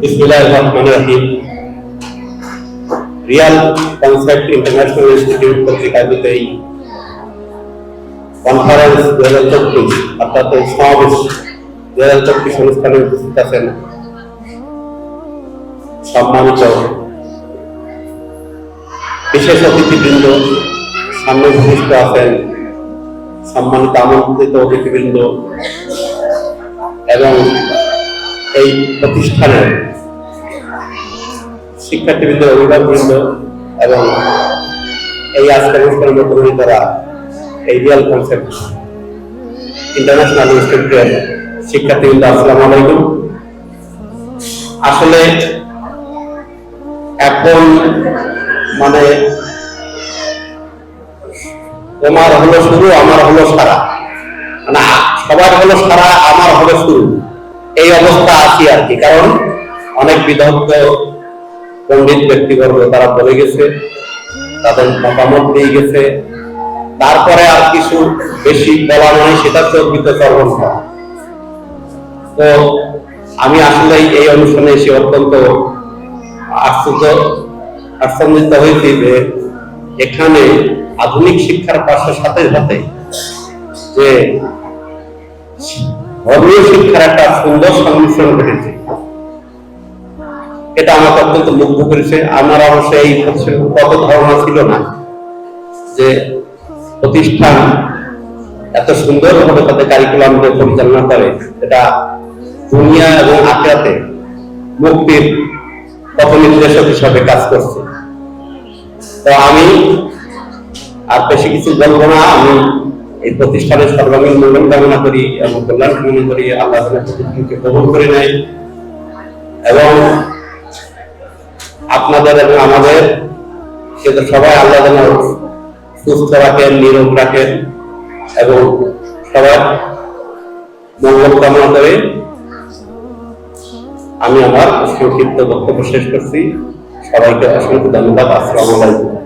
বিসমিল্লাহির Real concept international institute কর্তৃক এই কনফারেন্স দু হাজার চব্বিশ, অর্থাৎ সমাবেশ দু হাজার চব্বিশ অনুষ্ঠানে উপস্থিত আছেন সম্মানিত বিশেষ অতিথিবৃন্দ, সামনে উপস্থিত আছেন সম্মানিত আমন্ত্রিত অতিথিবৃন্দ এবং এই প্রতিষ্ঠানের শিক্ষার্থীবৃন্দ, অভিভাবকবৃন্দ এবং এই আজকের অনুষ্ঠানের মধ্যে করা এই রিয়াল কনসেপ্ট ইন্টারন্যাশনাল ইনস্টিটিউটের শিক্ষার্থীবৃন্দ, আসসালামু আলাইকুম। আসলে এখন মানে তোমার হলো শুরু, আমার হলো সারা। মানে সবার হলো সারা, আমার হলো শুরু। এই অবস্থা আছি আর কি, কারণ অনেক বিদগ্ধ পণ্ডিত ব্যক্তিবর্গ তারা বলে গেছে, তাদের মতামত দিয়ে গেছে। তারপরে আর কিছু বেশি বলা নয় সেটা চর্বিত চর্বণ তো আমি আসলে এই অনুষ্ঠানে এসে অত্যন্ত আশ্চর্য, আশ্চর্যিত হয়েছি যে এখানে আধুনিক শিক্ষার পাশে সাথে সাথে যে ধর্মীয় শিক্ষার একটা সুন্দর সংমিশ্রণ ঘটেছে। এটা আমাকে অত্যন্ত মুগ্ধ করেছে। আমার অবশ্য এই কত ধারণা ছিল না যে প্রতিষ্ঠান এত সুন্দরভাবে তাদের কারিকুলাম পরিচালনা করে, এটা দুনিয়া এবং আখেরাতে মুক্তির পথ নির্দেশক হিসাবে কাজ করছে। তো আমি আর বেশি কিছু বলব না। আমি এই প্রতিষ্ঠানের সর্বাঙ্গীন মঙ্গল কামনা করি এবং কল্যাণ কামনা করি। আল্লাহ প্রতিষ্ঠানকে কবল করে নেয় এবং আপনাদের এবং আমাদের সেটা সবাই আল্লাহ যেন সুস্থ রাখেন নিরোগ রাখেন এবং সবার মঙ্গল কামনা করে আমি আমার সংক্ষিপ্ত বক্তব্য শেষ করছি সবাইকে অসংখ্য ধন্যবাদ আসসালাম আলাইকুম